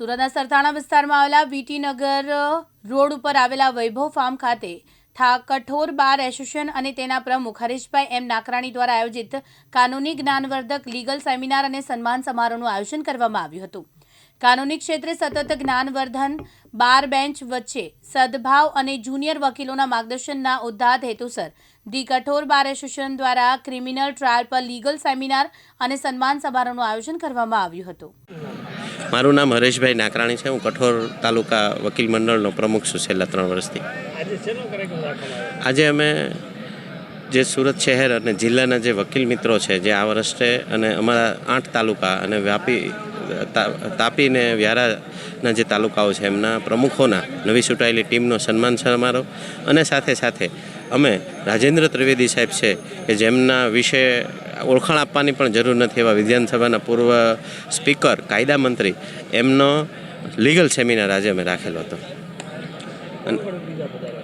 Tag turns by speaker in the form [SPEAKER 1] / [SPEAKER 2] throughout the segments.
[SPEAKER 1] સુરતના સરથાણા વિસ્તારમાં આવેલા વીટીનગર રોડ ઉપર આવેલા વૈભવ ફાર્મ ખાતે થા કઠોર બાર એસોસિએશન અને તેના પ્રમુખ હરીશભાઈ એમ નાકરાણી દ્વારા આયોજિત કાનૂની જ્ઞાનવર્ધક લીગલ સેમિનાર અને સન્માન સમારોહનું આયોજન કરવામાં આવ્યું હતું. કાનૂની ક્ષેત્રે સતત જ્ઞાનવર્ધન, બાર બેન્ચ વચ્ચે સદભાવ અને જુનિયર વકીલોના માર્ગદર્શનના ઉદ્ધાત હેતુસર ધી કઠોર બાર એસોસિએશન દ્વારા ક્રિમિનલ ટ્રાયલ પર લીગલ સેમિનાર અને સન્માન સમારોહનું આયોજન કરવામાં આવ્યું હતું.
[SPEAKER 2] મારું નામ હરેશભાઈ નાકરાણી છે. હું કઠોર તાલુકા વકીલ મંડળનો પ્રમુખ છું છેલ્લા ત્રણ વર્ષથી.
[SPEAKER 3] આજે
[SPEAKER 2] અમે જે સુરત શહેર અને જિલ્લાના જે વકીલ મિત્રો છે જે આ વર્ષે અને અમારા આઠ તાલુકા અને વ્યાપી તાપી ને વ્યારાના જે તાલુકાઓ છે એમના પ્રમુખોના નવી ચૂંટાયેલી ટીમનો સન્માન સમારોહ અને સાથે સાથે અમે રાજેન્દ્ર ત્રિવેદી સાહેબ છે, કે જેમના વિશે ઓળખાણ આપવાની પણ જરૂર નથી એવા વિધાનસભાના પૂર્વ સ્પીકર, કાયદા મંત્રી, એમનો લીગલ સેમિનાર આજે અમે રાખેલો હતો.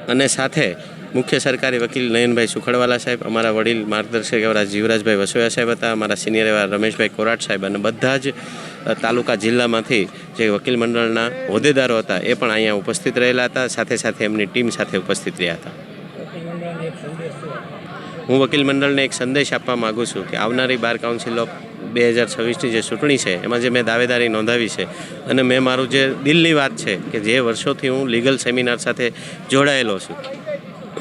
[SPEAKER 2] અને- સાથે મુખ્ય સરકારી વકીલ નયનભાઈ સુખડવાલા સાહેબ, અમારા વડીલ માર્ગદર્શક એવા જીવરાજભાઈ વસોયા સાહેબ હતા, અમારા સિનિયર એવા રમેશભાઈ કોરાટ સાહેબ અને બધા જ તાલુકા જિલ્લામાંથી જે વકીલ મંડળના હોદ્દેદારો હતા એ પણ અહીંયા ઉપસ્થિત રહેલા હતા, સાથે સાથે એમની ટીમ સાથે ઉપસ્થિત રહ્યા હતા. હું વકીલ મંડળને એક સંદેશ આપવા માગું છું કે આવનારી બાર કાઉન્સિલ ઓફ બે હજાર છવ્વીસની જે ચૂંટણી છે, એમાં જે મેં દાવેદારી નોંધાવી છે અને મેં મારું જે દિલની વાત છે કે જે વર્ષોથી હું લીગલ સેમિનાર સાથે જોડાયેલો છું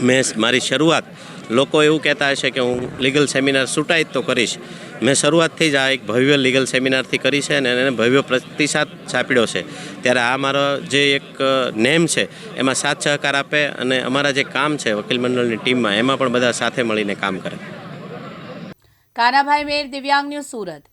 [SPEAKER 2] મેં મારી શરૂઆત, લોકો એવું કહેતા હશે કે હું લીગલ સેમિનાર સુટાઈ તો કરીશ. મેં શરૂઆતથી જ આ એક ભવ્ય લીગલ સેમિનારથી કરી છે અને એને ભવ્ય પ્રતિસાદ છાપ્યો છે. ત્યારે આ મારો જે એક નેમ છે, એમાં સાથ સહકાર આપે અને અમારા જે કામ છે વકીલ મંડળની ટીમમાં, એમાં પણ બધા સાથે મળીને કામ કરે.
[SPEAKER 1] કાનાભાઈ મેર, દિવ્યાંગ ન્યૂઝ સુરત.